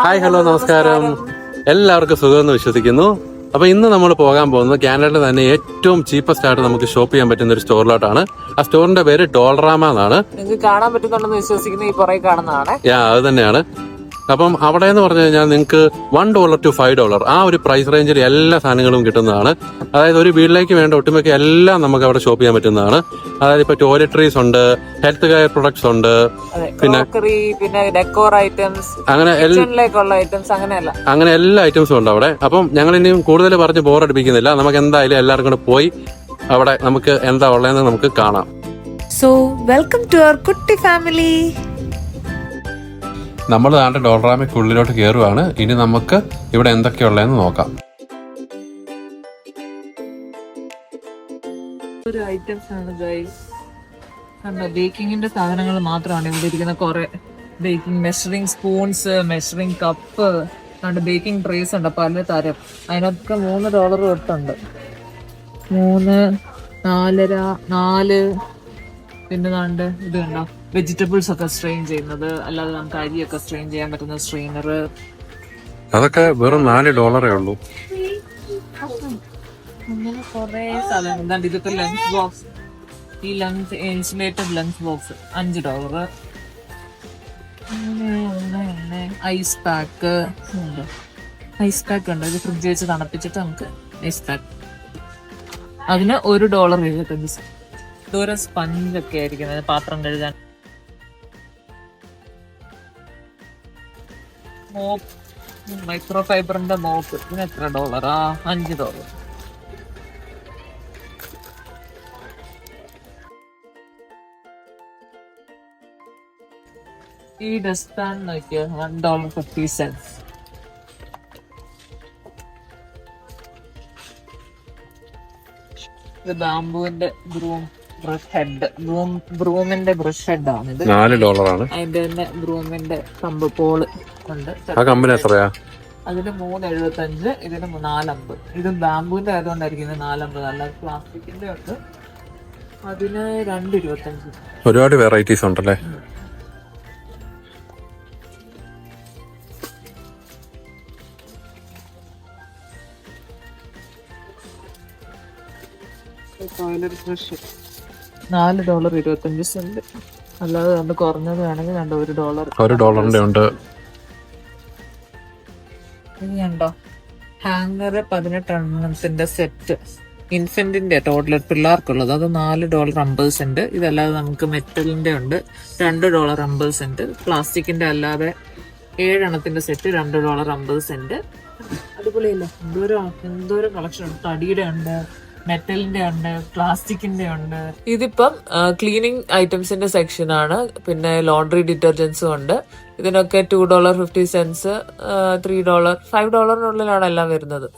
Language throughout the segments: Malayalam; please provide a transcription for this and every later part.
ഹായ് ഹലോ നമസ്കാരം. എല്ലാവർക്കും സുഖമെന്ന് വിശ്വസിക്കുന്നു. അപ്പൊ ഇന്ന് നമ്മൾ പോകാൻ പോകുന്നത് കാനഡയിലെ തന്നെ ഏറ്റവും ചീപ്പസ്റ്റ് ആയിട്ട് നമുക്ക് ഷോപ്പ് ചെയ്യാൻ പറ്റുന്ന ഒരു സ്റ്റോറിലോട്ടാണ്. ആ സ്റ്റോറിന്റെ പേര് ഡോൾറാമ എന്നാണ്. നിങ്ങൾക്ക് കാണാൻ പറ്റുന്നുണ്ടെന്ന് വിശ്വസിക്കുന്ന ഈ പുറകെ കാണുന്നതാണ്. യാ അത് തന്നെയാണ്. അപ്പം അവിടെ എന്ന് പറഞ്ഞു കഴിഞ്ഞാൽ നിങ്ങൾക്ക് one dollar two five dollar ആ ഒരു പ്രൈസ് റേഞ്ചിൽ എല്ലാ സാധനങ്ങളും കിട്ടുന്നതാണ്. അതായത് ഒരു വീട്ടിലേക്ക് വേണ്ട ഒട്ടുമിക്ക എല്ലാം നമുക്ക് അവിടെ ഷോപ്പ് ചെയ്യാൻ പറ്റുന്നതാണ്. അതായത് ഇപ്പൊ ടോയ്ലറ്ററീസ് ഉണ്ട് ഹെൽത്ത് കെയർ പ്രൊഡക്ട്സ് ഉണ്ട് പിന്നെ- പിന്നെ ഡെക്കോർ ഐറ്റംസ് അങ്ങനെ ഐറ്റംസ് അങ്ങനെയല്ല. അങ്ങനെ എല്ലാ ഐറ്റംസും ഉണ്ട് അവിടെ. അപ്പം ഞങ്ങൾ ഇനിയും കൂടുതൽ പറഞ്ഞ് ബോറടിപ്പിക്കുന്നില്ല നമുക്ക് എന്തായാലും എല്ലാവർക്കും കൂടെ പോയി അവിടെ നമുക്ക് എന്താ ഉള്ളതെന്ന് നമുക്ക് കാണാം. സോ വെൽക്കം ടു അവർ കുട്ടി family. നമ്മൾ നാട്ടെ ഡോളറാമയ്ക്കുള്ളിലോട്ട് കയറുവാണ് ഇനി നമുക്ക് ഇവിടെ എന്തൊക്കെയുള്ളതെന്ന് നോക്കാം. ഒരു ഐറ്റംസ് ആണ് കണ്ടോ ബേക്കിങ്ങിന്റെ സാധനങ്ങൾ മാത്രമാണ് ഇവിടെ ഇരിക്കുന്ന കുറെ baking measuring spoons measuring cup കണ്ട് ബേക്കിംഗ് ട്രേസ് ഉണ്ട് പല തരം അതിനൊക്കെ മൂന്ന് ഡോളർ തൊട്ടുണ്ട്. മൂന്ന് നാലര നാല് പിന്നെ കണ്ട് ഇത് കണ്ടോ വെജിറ്റബിൾസ് ഒക്കെ സ്ട്രെയിൻ ചെയ്യുന്നത് അല്ലാതെ നമുക്ക് അരിയൊക്കെ സ്ട്രെയിൻ ചെയ്യാൻ പറ്റുന്ന സ്ട്രെയിനർ അതൊക്കെ വെറും നാല് ഡോളറേ ഉള്ളൂ. അങ്ങനെ കുറെ സാധനം എന്താണ്ട് ഇതൊക്കെ ലഞ്ച് ബോക്സ് ഈ ലഞ്ച് ഇൻസുലേറ്റഡ് ലഞ്ച് ബോക്സ് അഞ്ച് ഡോളർ ഐസ് പാക്ക് ഉണ്ട്. ഐസ് പാക്ക് ഉണ്ട്. ഇത് ഫ്രിഡ്ജ് വെച്ച് തണുപ്പിച്ചിട്ട് നമുക്ക് ഐസ് പാക്ക് അതിന് ഒരു ഡോളർ എഴുപത്തഞ്ച് ദൂരം സ്പഞ്ച് ഒക്കെ ആയിരിക്കുന്നത് പാത്രം കഴുകാൻ. മോപ്പ്. മൈക്രോ ഫൈബറിന്റെ മോപ്പ്. ഇതിന് എത്ര ഡോളറാ അഞ്ച് ഡോളർ ഈ ഡസ്റ്റാൻ നോക്കിയോ? വൺ ഡോളർ ഫിഫ്റ്റി സെൻസ് ഇത് ബാംബുവിന്റെ ബ്രൂം ബ്രഷ് ഹെഡ് ബ്രൂം ബ്രൂമിന്റെ ബ്രഷ് ഹെഡ് ആണ് ഇത്. നാല് ഡോളറാണ് അതിന്റെ തന്നെ ബ്രൂമിന്റെ കമ്പ് പോൾ ഉണ്ട്. ആ കമ്പനി എത്രയാ? അതിന് മൂന്ന് എഴുപത്തഞ്ച് ഇതിന് നാലമ്പത് ഇത് ബാമ്പുവിന്റെ ആയതുകൊണ്ടായിരിക്കും ഇത് നാലമ്പത് അല്ലാതെ പ്ലാസ്റ്റിക്കിന്റെ ഉണ്ട്. അതിന് രണ്ട് ഇരുപത്തഞ്ച്. ഒരുപാട് വെറൈറ്റീസ് ഉണ്ടല്ലേ? ടോയ്ലറ്റ് ബ്രഷ് നാല് ഡോളർ ഇരുപത്തഞ്ച് സെന്റ്. അല്ലാതെ രണ്ട് കുറഞ്ഞത് വേണമെങ്കിൽ രണ്ട് ഒരു ഡോളർ. ഒരു ഡോളറിന്റെ ഉണ്ട്. കണ്ടോ? ഹാങ്ങർ പതിനെട്ട് എണ്ണത്തിന്റെ സെറ്റ്. ഇൻഫന്റിന്റെ ടോട്ടൽ പിള്ളേർക്കുള്ളത്. അത് നാല് ഡോളർ അമ്പത് സെന്റ്. ഇതല്ലാതെ നമുക്ക് മെറ്റലിന്റെ ഉണ്ട്. രണ്ട് ഡോളർ അമ്പത് സെന്റ്. പ്ലാസ്റ്റിക്കിന്റെ അല്ലാതെ ഏഴെണ്ണത്തിന്റെ സെറ്റ് രണ്ട് ഡോളർ അമ്പത് സെന്റ്. അടിപൊളിയല്ലേ? എന്തോരം എന്തോരം കളക്ഷൻ ഉണ്ട്. തടിയുടെ ഉണ്ട്. മെറ്റലിന്റെ ഉണ്ട് പ്ലാസ്റ്റിക്കിന്റെ ഉണ്ട്. ഇതിപ്പം ക്ലീനിങ് ഐറ്റംസിന്റെ സെക്ഷൻ ആണ് പിന്നെ ലോണ്ടറി ഡിറ്റർജൻസും ഉണ്ട്. ഇതിനൊക്കെ two dollar fifty cents three dollar five ഡോളറിനുള്ളിലാണ് എല്ലാം വരുന്നത്.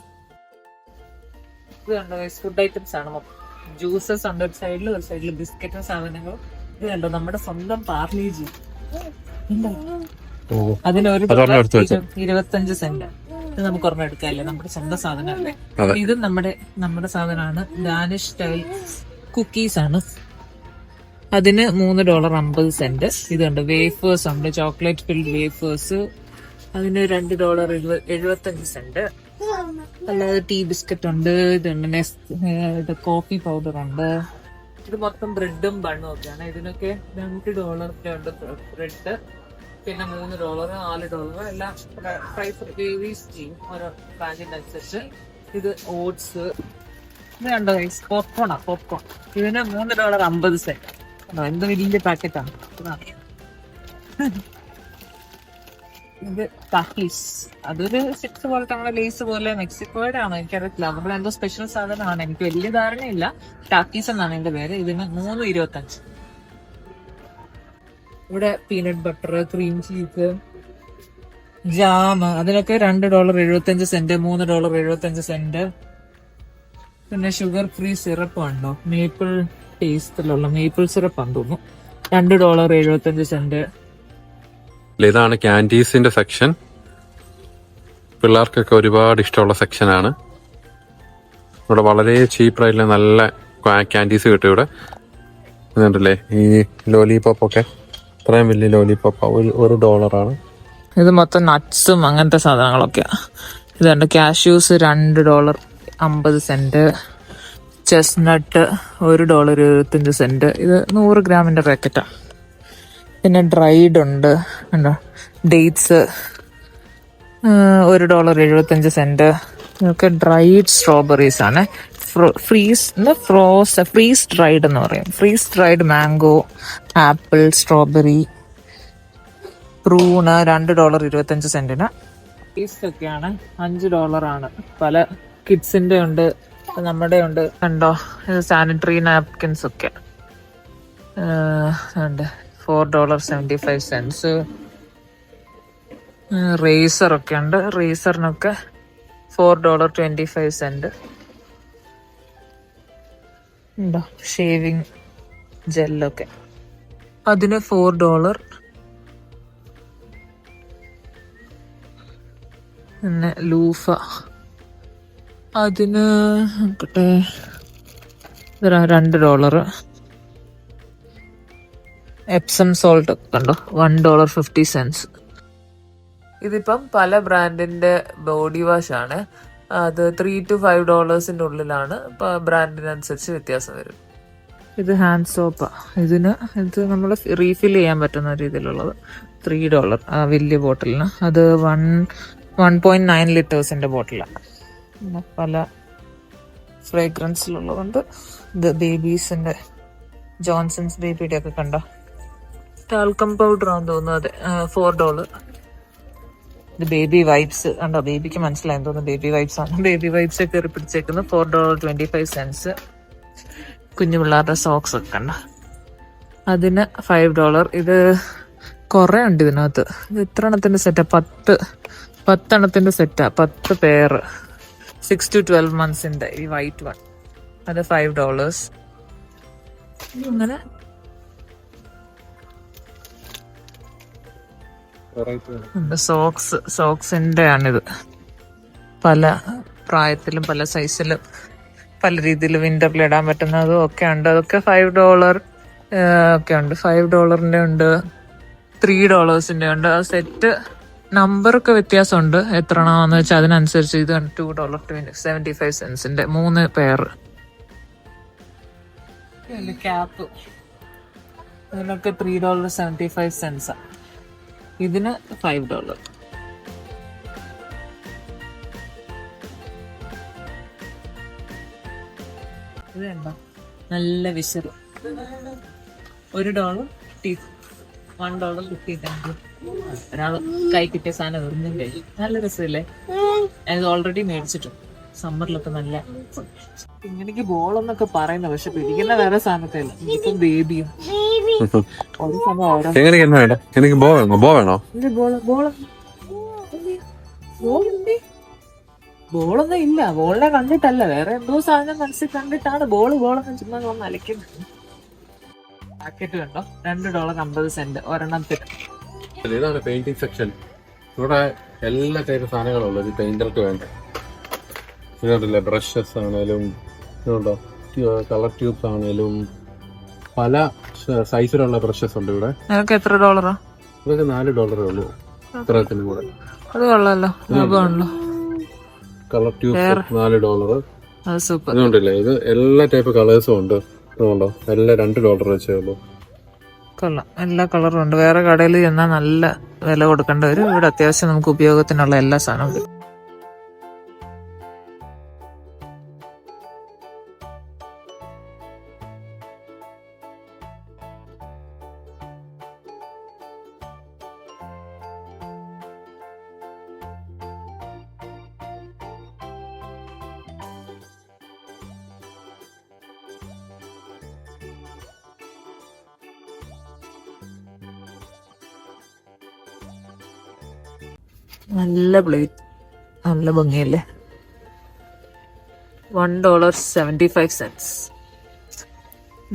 ഇത് കണ്ടോ ഫുഡ് ഐറ്റംസ് ആണ് ജ്യൂസസ് ഉണ്ട് ഒരു സൈഡിൽ ഒരു സൈഡിൽ ബിസ്ക്കറ്റും സാധനങ്ങളും. ഇത് കണ്ടോ? നമ്മുടെ സ്വന്തം പാർലേജി അതിനൊരു. ഇരുപത്തഞ്ച് സെന്റ് ഇത് നമുക്ക് ഒരെണ്ണം എടുക്കാല്ലേ? നമ്മുടെ സ്വന്തം സാധനമല്ലേ. ഇത് നമ്മുടെ നമ്മുടെ സാധനമാണ്. ഡാനിഷ് സ്റ്റൈൽ കുക്കീസ് ആണ്. അതിന് മൂന്ന് ഡോളർ അമ്പത് സെന്റ് ഇതുണ്ട് വേഫേഴ്സ് ഉണ്ട്. ചോക്ലേറ്റ് ഫിൽഡ് വേഫേഴ്സ് അതിന് രണ്ട് ഡോളർ എഴുപത്തഞ്ച് സെന്റ് അല്ലാതെ ടീ ബിസ്ക്കറ്റ് ഉണ്ട്. ഇതുണ്ട് നെസ് ഇത് കോഫി പൗഡർ ഉണ്ട്. ഇത് മൊത്തം ബ്രെഡും ബണ്ണും ഒക്കെയാണ്. ഇതിനൊക്കെ രണ്ട് ഡോളറിന്റെ ഉണ്ട് ബ്രെഡ് പിന്നെ മൂന്ന് ഡോളർ നാല് ഡോളർ എല്ലാം പ്രൈസ് വേരീസ് ചെയ്യും ഓരോ ബ്രാൻഡിന്റെ അനുസരിച്ച് ഇത് ഓട്സ് ഇത് കണ്ടോ ഗൈസ് പോപ്കോണാ പോപ്കോൺ ഇതിന് മൂന്ന് ഡോളർ അമ്പത് സെന്റ് എന്ത് വലിയ പാക്കറ്റാണ് ഇത് ടാക്കീസ് അതൊരു സിക്സ് പോലത്തെ നമ്മുടെ ലേസ് പോലെ മെക്സിക്കോയുടെ ആണോ? എനിക്കറിയത്തില്ല. നമ്മുടെ എന്തോ സ്പെഷ്യൽ സാധനമാണ്. എനിക്ക് വലിയ ധാരണയില്ല. ടാക്കീസ് എന്നാണ് എന്റെ പേര്. ഇതിന് മൂന്ന് ഇരുപത്തഞ്ച്. ഇവിടെ peanut butter cream cheese jam അതിനൊക്കെ രണ്ട് ഡോളർ എഴുപത്തഞ്ച് സെന്റ് മൂന്ന് ഡോളർ എഴുപത്തഞ്ച് സെന്റ് പിന്നെ ഷുഗർ ഫ്രീ സിറപ്പ് ഉണ്ടോ? മേപ്പിൾ ടേസ്റ്റിലുള്ള മേപ്പിൾ സിറപ്പ് ആണെന്ന് തോന്നുന്നു. രണ്ട് ഡോളർ എഴുപത്തഞ്ച് സെന്റ് ഇതാണ് ക്യാൻഡീസിന്റെ സെക്ഷൻ പിള്ളേർക്കൊക്കെ ഒരുപാട് ഇഷ്ടമുള്ള സെക്ഷനാണ് ഇവിടെ വളരെ ചീപ്പ് റേറ്റിൽ നല്ല ക്യാൻഡീസ് കിട്ടും ഇവിടെ. ഇതുണ്ടല്ലേ ഈ ലോലിപോപ്പ് ഒക്കെ? ഇത്രയും വലിയ ലോലിപോപ്പ് ഒരു ഒരു ഡോളറാണ്. ഇത് മൊത്തം നട്ട്സും അങ്ങനത്തെ സാധനങ്ങളൊക്കെയാ. ഇതുണ്ട് കാഷ്യൂസ് രണ്ട് ഡോളർ അമ്പത് സെന്റ് ചെസ്നട്ട് ഒരു ഡോളർ എഴുപത്തഞ്ച് സെന്റ് ഇത് നൂറ് ഗ്രാമിന്റെ പാക്കറ്റാണ് പിന്നെ ഡ്രൈഡ് ഉണ്ട്. ഉണ്ടോ ഡേറ്റ്സ് ഒരു ഡോളർ എഴുപത്തഞ്ച് സെന്റ് ഇതൊക്കെ ഡ്രൈഡ് സ്ട്രോബെറീസ് ആണ്. ഫ്രീസ് ഫ്രോസ് ഫ്രീസ് ഡ്രൈഡ് എന്ന് പറയും. Freeze dried mango apple strawberry prune രണ്ട് ഡോളർ ഇരുപത്തഞ്ച് സെന്റിന് ഒക്കെയാണ്. അഞ്ച് ആണ്. പല കിഡ്സിന്റെ ഉണ്ട് നമ്മുടെ ഉണ്ട്. കണ്ടോ? സാനിറ്ററി നാപ്കിൻസ് ഒക്കെ. ഉണ്ട് four dollar seventy five cents razor ഒക്കെ ഉണ്ട്. റേസറിനൊക്കെ four dollar twenty five cent ഉണ്ടോ? ഷേവിങ് ജെല്ലൊക്കെ. അതിന് ഫോർ ഡോളർ പിന്നെ ലൂഫ. അതിന് നോക്കട്ടെ. രണ്ട് ഡോളർ എപ്സം സോൾട്ട് ഒക്കെ കണ്ടോ? വൺ ഡോളർ ഫിഫ്റ്റി സെൻസ് ഇതിപ്പം പല ബ്രാൻഡിന്റെ ബോഡി വാഷ് ആണ്. അത് ത്രീ ടു ഫൈവ് ഡോളേഴ്സിന്റെ ഉള്ളിലാണ്. ബ്രാൻഡിനനുസരിച്ച് വ്യത്യാസം വരും. ഇത് ഹാൻഡ് സോപ്പാ ഇതിന് ഇത് നമ്മൾ റീഫിൽ ചെയ്യാൻ പറ്റുന്ന രീതിയിലുള്ളത്. ത്രീ ഡോളർ ആ വലിയ ബോട്ടിലിന്. അത് വൺ വൺ പോയിന്റ് നയൻ ലിറ്റേഴ്സിന്റെ ബോട്ടിലാണ് പല ഫ്രേഗ്രൻസിലുള്ളതുണ്ട് ഇത് ബേബീസിന്റെ ജോൺസൺസ് ബേബിയുടെ ഒക്കെ കണ്ടോ? ടാൽക്കം പൗഡർ ആണെന്ന് തോന്നുന്നു. അതെ ഫോർ ഡോളർ ഇത് ബേബി വൈബ്സ് കണ്ടോ? ബേബിക്ക് മനസ്സിലായി തോന്നുന്നു. ബേബി വൈബ്സ് ആണ്. ബേബി വൈബ്സ് ഒക്കെ പിടിച്ചേക്കുന്നത് four dollar twenty five cents കുഞ്ഞു പിള്ളേരുടെ സോക്സ് ഒക്കെ കണ്ടോ? അതിന് ഫൈവ് ഡോളർ ഇത് കുറെ ഉണ്ട് ഇതിനകത്ത്. ഇത് എത്ര എണ്ണത്തിന്റെ സെറ്റാ പത്ത് പത്തെണ്ണത്തിന്റെ സെറ്റാ പത്ത് പേർ സിക്സ് ടു ട്വൽവ് മന്ത്സിന്റെ ഈ വൈറ്റ് വൺ അത് ഫൈവ് ഡോളേഴ്സ് അങ്ങനെ സോക്സ് സോക്സിന്റെ ആണിത് പല പ്രായത്തിലും പല സൈസിലും പല രീതിയിൽ വിന്ററിൽ ഇടാൻ പറ്റുന്നതും ഒക്കെ ഉണ്ട്. അതൊക്കെ ഫൈവ് ഡോളർ ഒക്കെ ഉണ്ട്. ഫൈവ് ഡോളറിന്റെ ഉണ്ട് ത്രീ ഡോളേഴ്സിന്റെ ഉണ്ട്. ആ സെറ്റ് നമ്പറൊക്കെ വ്യത്യാസമുണ്ട്. എത്ര എണ്ണമാന്ന് വെച്ചാൽ അതിനനുസരിച്ച് ഇത് two dollar twenty seventy five സെൻസിന്റെ മൂന്ന് പേർ ക്യാപ്പ് ഇതിനൊക്കെ ത്രീ ഡോളർ സെവന്റി ഫൈവ് സെൻസാ ഇതിന് ഫൈവ് ഡോളർ നല്ല വിശറ് ഒരു dollar tea one dollar cent ഒരാൾ കൈ കിട്ടിയ സാധനം എറിഞ്ഞും നല്ല രസമില്ലേ? ഇത് ഓൾറെഡി മേടിച്ചിട്ടുണ്ട്. സമ്മറിലൊക്കെ നല്ല ഇങ്ങനെക്ക് ബോളെന്നൊക്കെ പറയുന്നത് പക്ഷെ പിടിക്കുന്ന വേറെ സാധനത്തില്ല ഇപ്പം ബേബിയും ഒരു എങ്ങനെ എന്നാ വേണ്ട എനിക്ക് ബോ വേണോ? ബോ വേണോ? ബോളൊന്നും ഇല്ല. ബോളിനെ കണ്ടിട്ടല്ല. വേറെ എന്തോ സാധനം മനസ്സിൽ കണ്ടിട്ടാണ് ബോൾ ബോളൊന്നും ചുമ്മാ വന്ന് അലക്കുന്നത് പാക്കറ്റ് കണ്ടോ? രണ്ട് ഡോളർ അമ്പത് സെന്റ് ഒരെണ്ണത്തിന് ഇതാണ് പെയിന്റിംഗ് സെക്ഷൻ ഇവിടെ എല്ലാ ടൈപ്പ് സാധനങ്ങളും ഉള്ളത് പെയിന്റർക്ക് വേണ്ട. ഇതുണ്ടല്ലേ ബ്രഷസ് ആണേലും കളർ ട്യൂബ്സ് ആണേലും പല സൈസിലുള്ള ബ്രഷസ് ഉണ്ട് ഇവിടെ. എത്ര ഡോളറാ? ഇതൊക്കെ നാല് ഡോളറേ ഉള്ളൂ ഇത്രത്തിനും കൂടെ. അത് കൊള്ളാലോ. ലാഭമാണല്ലോ കളർ ട്യൂബ് നാല് ഡോളർ ഇതുണ്ടല്ലേ? ഇത് എല്ലാ ടൈപ്പ് കളേഴ്സും ഉണ്ട്. ഇതുകൊണ്ടോ എല്ലാം രണ്ട് ഡോളർ വെച്ചേ ഉള്ളൂ. കൊള്ളാം. എല്ലാ കളറും ഉണ്ട്. വേറെ കടയിൽ ചെന്നാൽ നല്ല വില കൊടുക്കേണ്ടി വരും ഇവിടെ അത്യാവശ്യം നമുക്ക് ഉപയോഗത്തിനുള്ള എല്ലാ സാധനവും നല്ല പ്ലേറ്റ് നല്ല ഭംഗിയല്ലേ? One dollar seventy five cents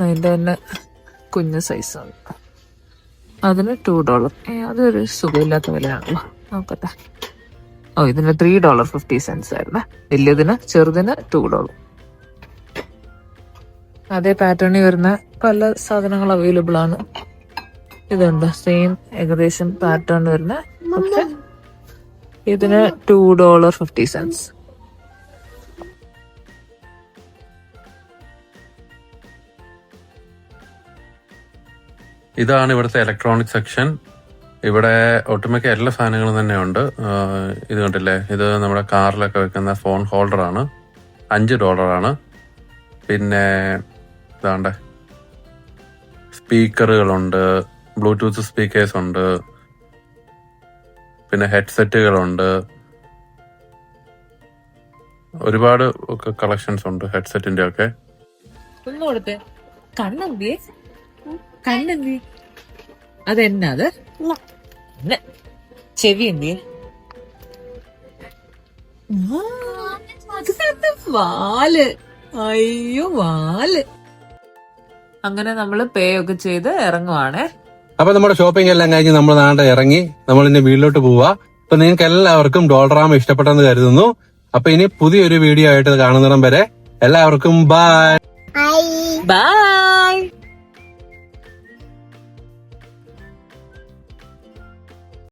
അതിന്റെ തന്നെ കുഞ്ഞ് സൈസാണ് അതിന് ടു ഡോളർ അതൊരു സുഖമില്ലാത്ത വിലയാണല്ലോ. നോക്കട്ടെ. ഓ ഇതിന് ത്രീ ഡോളർ ഫിഫ്റ്റി സെൻസ് ആയിരുന്നേ. വലിയതിന് ചെറുതിന് ടു ഡോളർ അതേ പാറ്റേണിൽ വരുന്ന പല സാധനങ്ങൾ അവൈലബിൾ ആണ്. ഇതുണ്ട്. സെയിം ഏകദേശം പാറ്റേൺ വരുന്ന പക്ഷെ ഇതിന് ടു ഡോളർ ഫിഫ്റ്റി സെൻസ് ഇതാണ് ഇവിടുത്തെ ഇലക്ട്രോണിക് സെക്ഷൻ ഇവിടെ ഒട്ടുമിക്ക എല്ലാ സാധനങ്ങളും തന്നെ ഉണ്ട് ഇത് കണ്ടില്ലേ? ഇത് നമ്മുടെ കാറിലൊക്കെ വെക്കുന്ന ഫോൺ ഹോൾഡർ ആണ്. അഞ്ച് ആണ്. പിന്നെ ഇതാണ്ട് സ്പീക്കറുകളുണ്ട് ബ്ലൂടൂത്ത് സ്പീക്കേഴ്സ് ഉണ്ട്. പിന്നെ ഹെഡ്സെറ്റുകളുണ്ട്. ഒരുപാട് ഒക്കെ കളക്ഷൻസ് ഉണ്ട് ഹെഡ്സെറ്റിന്റെ ഒക്കെ ഒന്ന് കൊടുത്തേ. കണ്ണെന്തിയെ കണ്ണെന്തി? അതെന്നാ അത്? ചെവി വാൽ. അയ്യോ വാൽ. അങ്ങനെ നമ്മൾ പേ ഒക്കെ ചെയ്ത് ഇറങ്ങുവാണേ. അപ്പൊ നമ്മുടെ ഷോപ്പിംഗ് എല്ലാം കഴിഞ്ഞ് നമ്മൾ നാണ്ട ഇറങ്ങി നമ്മൾ ഇനി വീട്ടിലോട്ട് പോവാ. അപ്പൊ നിങ്ങൾക്ക് എല്ലാവർക്കും ഡോൾറാമ ഇഷ്ടപ്പെട്ടെന്ന് കരുതുന്നു. അപ്പൊ ഇനി പുതിയൊരു വീഡിയോ ആയിട്ട് കാണുന്നിടം വരെ എല്ലാവർക്കും ബൈ ബൈ